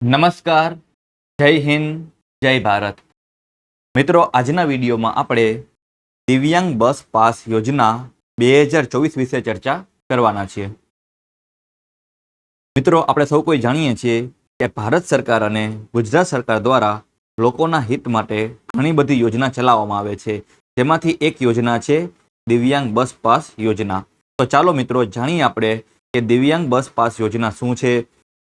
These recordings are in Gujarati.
નમસ્કાર, જય હિન્દ, જય ભારત. મિત્રો, આજના વિડીયોમાં આપણે દિવ્યાંગ બસ પાસ યોજના બે હજાર ચોવીસ વિશે ચર્ચા કરવાના છીએ. મિત્રો, આપણે સૌ કોઈ જાણીએ છીએ કે ભારત સરકાર અને ગુજરાત સરકાર દ્વારા લોકોના હિત માટે ઘણી બધી યોજના ચલાવવામાં આવે છે. જેમાંથી એક યોજના છે દિવ્યાંગ બસ પાસ યોજના. તો ચાલો મિત્રો, જાણીએ આપણે કે દિવ્યાંગ બસ પાસ યોજના શું છે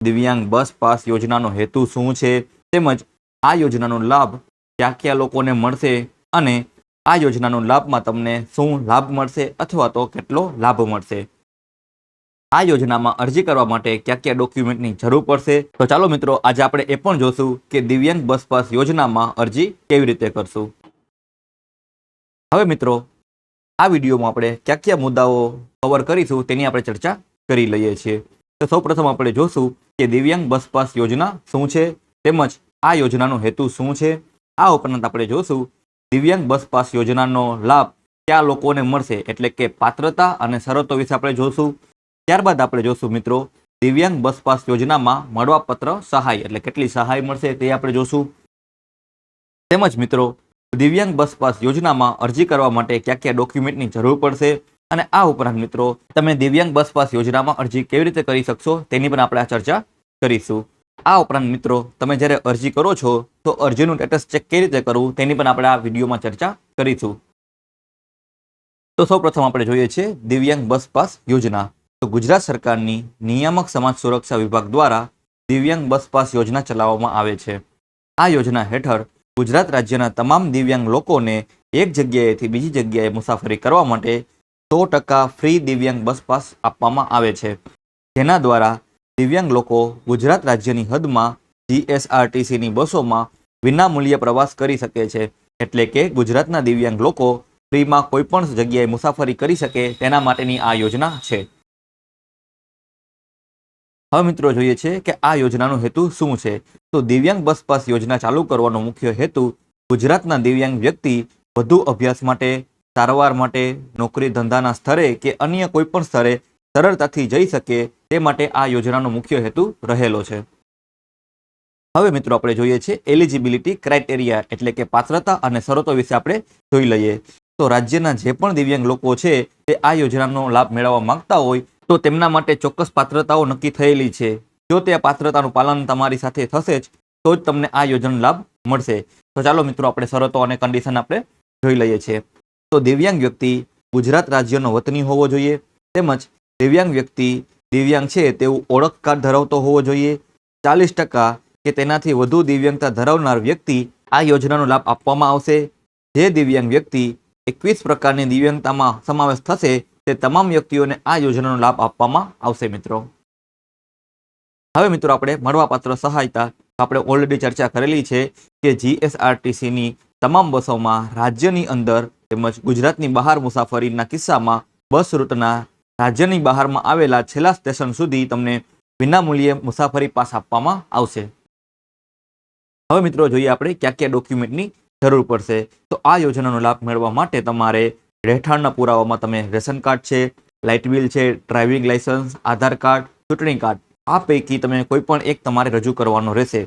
દિવ્યાંગ બસ પાસ યોજનાનો હેતુ શું છે? તેમજ આ યોજનાનો લાભ કયા કયા લોકોને મળશે અને આ યોજનાનો લાભમાં તમને શું લાભ મળશે અથવા તો કેટલો લાભ મળશે? આ યોજનામાં અરજી કરવા માટે કયા કયા ડોક્યુમેન્ટની જરૂર પડશે? તો ચાલો મિત્રો, આજે આપણે એ પણ જોશું કે દિવ્યાંગ બસ પાસ યોજનામાં અરજી કેવી રીતે કરશું. હવે મિત્રો, આ વિડીયોમાં આપણે કયા કયા મુદ્દાઓ કવર કરીશું તેની આપણે ચર્ચા કરી લઈએ છીએ. તો સૌપ્રથમ આપણે જોશું કે દિવ્યાંગ બસ પાસ યોજના શું છે તેમજ આ યોજનાનો હેતુ શું છે. આ ઉપરાંત આપણે જોશું દિવ્યાંગ બસ પાસ યોજનાનો લાભ કયા લોકોને મળશે એટલે કે પાત્રતા અને શરતો વિશે આપણે જોશું. ત્યારબાદ આપણે જોશું મિત્રો દિવ્યાંગ બસ પાસ યોજનામાં મળવાપત્ર સહાય એટલે કેટલી સહાય મળશે તે આપણે જોશું. તેમજ મિત્રો દિવ્યાંગ બસ પાસ યોજનામાં અરજી કરવા માટે કયા કયા ડોક્યુમેન્ટની જરૂર પડશે અને આ ઉપરાંત મિત્રો, તમે દિવ્યાંગ બસ પાસ યોજનામાં અરજી કેવી રીતે કરી શકશો તેની પણ આપણે આ ચર્ચા કરીશું. આ ઉપરાંત મિત્રો, તમે જ્યારે અરજી કરો છો, તો અરજીનું સ્ટેટસ ચેક કેવી રીતે કરવું તેની પણ આપણે આ વિડીયોમાં ચર્ચા કરીશું. તો સૌપ્રથમ આપણે જોઈએ છીએ દિવ્યાંગ બસ પાસ યોજના. તો ગુજરાત સરકારની નિયામક સમાજ સુરક્ષા વિભાગ દ્વારા દિવ્યાંગ બસ પાસ યોજના ચલાવવામાં આવે છે. આ યોજના હેઠળ ગુજરાત રાજ્યના તમામ દિવ્યાંગ લોકોને એક જગ્યાએથી બીજી જગ્યાએ મુસાફરી કરવા માટે સો ટકા ફ્રી દિવ્યાંગ બસ પાસ આપવામાં આવે છે. જેના દ્વારા દિવ્યાંગ લોકો ગુજરાત રાજ્યની હદમાં જીએસઆરટીસીની બસોમાં વિનામૂલ્યે પ્રવાસ કરી શકે છે. એટલે કે ગુજરાતના દિવ્યાંગ લોકો ફ્રીમાં કોઈ પણ જગ્યાએ મુસાફરી કરી શકે તેના માટેની આ યોજના છે. હવે મિત્રો જોઈએ છે કે આ યોજનાનો હેતુ શું છે? તો દિવ્યાંગ બસ પાસ યોજના ચાલુ કરવાનો મુખ્ય હેતુ ગુજરાતના દિવ્યાંગ વ્યક્તિ વધુ અભ્યાસ માટે સારવાર માટે, નોકરી ધંધાના સ્તરે કે અન્ય કોઈ પણ સ્તરે સરળતાથી જઈ શકે તે માટે આ યોજનાનો મુખ્ય હેતુ રહેલો છે. હવે મિત્રો આપણે જોઈએ છે એલિજિબિલિટી ક્રાઇટેરિયા એટલે કે પાત્રતા અને શરતો વિશે આપણે જોઈ લઈએ. તો રાજ્યના જે પણ દિવ્યાંગ લોકો છે તે આ યોજનાનો લાભ મેળવવા માંગતા હોય તો તેમના માટે ચોક્કસ પાત્રતાઓ નક્કી થયેલી છે. જો તે પાત્રતાનું પાલન તમારી સાથે થશે જ, તો જ તમને આ યોજનાનો લાભ મળશે. તો ચાલો મિત્રો આપણે શરતો અને કન્ડિશન આપણે જોઈ લઈએ છીએ. તો દિવ્યાંગ વ્યક્તિ ગુજરાત રાજ્યનો વતની હોવો જોઈએ. તેમજ દિવ્યાંગ વ્યક્તિ દિવ્યાંગ છે તેવું ઓળખ કાર્ડ ધરાવતો હોવો જોઈએ. ચાલીસ ટકા કે તેનાથી વધુ દિવ્યાંગતા ધરાવનાર વ્યક્તિ આ યોજનાનો લાભ આપવામાં આવશે. જે દિવ્યાંગ વ્યક્તિ એકવીસ પ્રકારની દિવ્યાંગતામાં સમાવેશ થશે તે તમામ વ્યક્તિઓને આ યોજનાનો લાભ આપવામાં આવશે, મિત્રો. હવે, મિત્રો, આપણે મળવાપાત્ર સહાયતા આપણે ઓલરેડી ચર્ચા કરેલી છે કે જીએસઆરટીસીની તમામ બસોમાં રાજ્યની અંદર તેમજ ગુજરાતની બહાર મુસાફરીના કિસ્સામાં બસ રૂટના રાજ્યની બહારમાં આવેલા છેલ્લા સ્ટેશન સુધી તમને વિનામૂલ્યે મુસાફરી પાસ આપવામાં આવશે. હવે મિત્રો જોઈએ આપણે કયા કયા ડોક્યુમેન્ટની જરૂર પડશે. તો આ યોજનાનો લાભ મેળવવા માટે તમારે રહેઠાણના પુરાવામાં તમે રેશન કાર્ડ છે, લાઇટ બિલ છે, ડ્રાઇવિંગ લાઇસન્સ, આધાર કાર્ડ, ચૂંટણી કાર્ડ આ પૈકી તમે કોઈ પણ એક તમારે રજૂ કરવાનો રહેશે.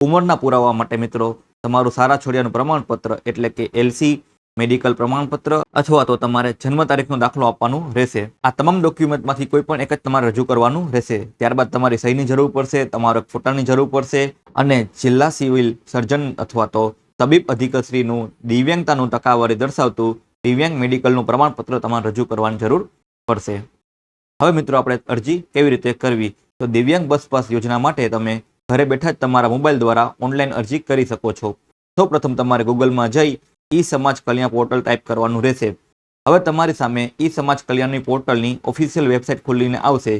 ઉંમરના પુરાવા માટે મિત્રો તમારું સારા છોડિયાનું પ્રમાણપત્ર એટલે કે એલસી મેડિકલ પ્રમાણપત્ર અથવા તો તમારે જન્મ તારીખનો દાખલો આપવાનું રહેશે. આ તમામ ડોક્યુમેન્ટમાંથી કોઈ પણ એક જ તમારે રજૂ કરવાનું રહેશે. ત્યારબાદ તમારી સહીની જરૂર પડશે, તમારો ફોટાની જરૂર પડશે અને જિલ્લા સિવિલ સર્જન અથવા તો તબીબ અધિકારીનું દિવ્યાંગતાનું ટકાવારી દર્શાવતું દિવ્યાંગ મેડિકલનું પ્રમાણપત્ર તમારે રજૂ કરવાની જરૂર પડશે. હવે મિત્રો આપણે અરજી કેવી રીતે કરવી? તો દિવ્યાંગ બસ પાસ યોજના માટે તમે ઘરે બેઠા જ તમારા મોબાઈલ દ્વારા ઓનલાઈન અરજી કરી શકો છો. સૌપ્રથમ તમારે ગૂગલમાં જઈ ઈ સમાજ કલ્યાણ પોર્ટલ ટાઈપ કરવાનું રહેશે. હવે તમારી સામે ઈ સમાજ કલ્યાણની પોર્ટલની ઓફિશિયલ વેબસાઇટ ખોલીને આવશે.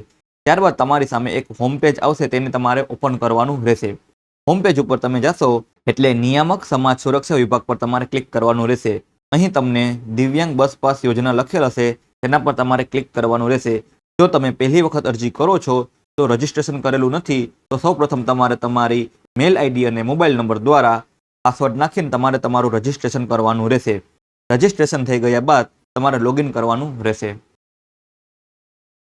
ત્યારબાદ તમારી સામે એક હોમ પેજ આવશે તેને તમારે ઓપન કરવાનું રહેશે. હોમ પેજ ઉપર તમે જશો એટલે નિયામક સમાજ સુરક્ષા વિભાગ પર તમારે ક્લિક કરવાનું રહેશે. અહીં તમને દિવ્યાંગ બસ પાસ યોજના લખેલ હશે, તેના પર તમારે ક્લિક કરવાનું રહેશે. જો તમે પહેલી વખત અરજી કરો છો, તો રજિસ્ટ્રેશન કરેલું નથી, તો સૌપ્રથમ તમારે તમારી મેલ આઈડી અને મોબાઈલ નંબર દ્વારા પાસવર્ડ નાખીને તમારે તમારું રજિસ્ટ્રેશન કરવાનું રહેશે. રજિસ્ટ્રેશન થઈ ગયા બાદ તમારે લોગિન કરવાનું રહેશે.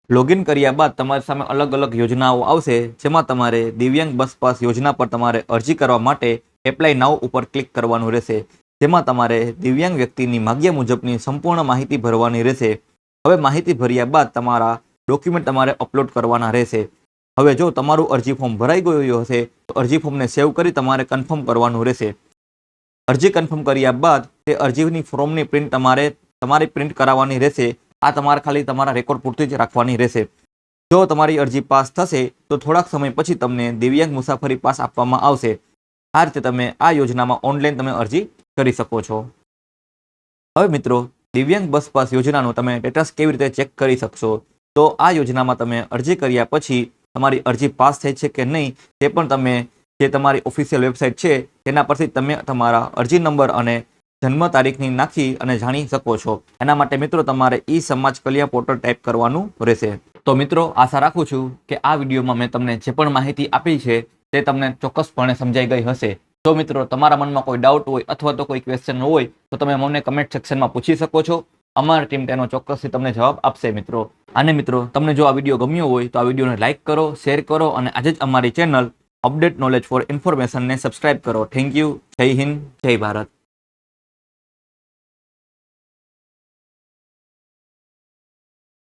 લોગિન કર્યા બાદ તમારી સામે અલગ અલગ યોજનાઓ આવશે, જેમાં તમારે દિવ્યાંગ બસ પાસ યોજના પર તમારે અરજી કરવા માટે એપ્લાય નાવ ઉપર ક્લિક કરવાનું રહેશે, જેમાં તમારે દિવ્યાંગ વ્યક્તિની માગ્યા મુજબની સંપૂર્ણ માહિતી ભરવાની રહેશે. હવે માહિતી ભર્યા બાદ તમારા ડોક્યુમેન્ટ તમારે અપલોડ કરવાના રહેશે. હવે જો તમારું અરજી ફોર્મ ભરાઈ ગયું હશે, તો અરજી ફોર્મને સેવ કરી તમારે કન્ફર્મ કરવાનું રહેશે. અરજી કન્ફર્મ કર્યા બાદ તે અરજીની ફોર્મની પ્રિન્ટ તમારે, તમારી પ્રિન્ટ કરાવવાની રહેશે. આ તમારે ખાલી તમારા રેકોર્ડ પૂરતી જ રાખવાની રહેશે. જો તમારી અરજી પાસ થશે, તો થોડાક સમય પછી તમને દિવ્યાંગ મુસાફરી પાસ આપવામાં આવશે. આ રીતે તમે આ યોજનામાં ઓનલાઈન તમે અરજી કરી શકો છો. હવે મિત્રો, દિવ્યાંગ બસ પાસ યોજનાનું તમે સ્ટેટસ કેવી રીતે ચેક કરી શકશો? તો આ યોજનામાં તમે અરજી કર્યા પછી તમારી અરજી પાસ થઈ છે કે નહીં, તે પણ તમે જે તમારી ઓફિશિયલ વેબસાઇટ છે, તેના પરથી તમે તમારા અરજી નંબર અને જન્મ તારીખની નાખી અને જાણી શકો છો. એના માટે મિત્રો તમારે ઈ સમાજ કલ્યાણ પોર્ટલ ટાઈપ કરવાનું રહેશે. તો મિત્રો, આશા રાખું છું કે આ વિડીયોમાં મેં તમને જે પણ માહિતી આપી છે, તે તમને ચોક્કસપણે સમજાઈ ગઈ હશે. જો મિત્રો, તમારા મનમાં કોઈ ડાઉટ હોય અથવા તો કોઈ ક્વેશ્ચન હોય, તો તમે મને કમેન્ટ સેક્શનમાં પૂછી શકો છો. અમારી ટીમ તેનો ચોક્કસથી તમને જવાબ આપશે મિત્રો. અને મિત્રો, તમને જો આ વીડિયો ગમ્યો હોય, તો આ વિડીયોને લાઇક કરો શેર કરો અને આજે જ અમારી ચેનલ અપડેટ નોલેજ ફોર ઇન્ફોર્મેશનને સબસ્ક્રાઇબ કરો. થેન્ક યુ જય હિન્દ. જય ભારત.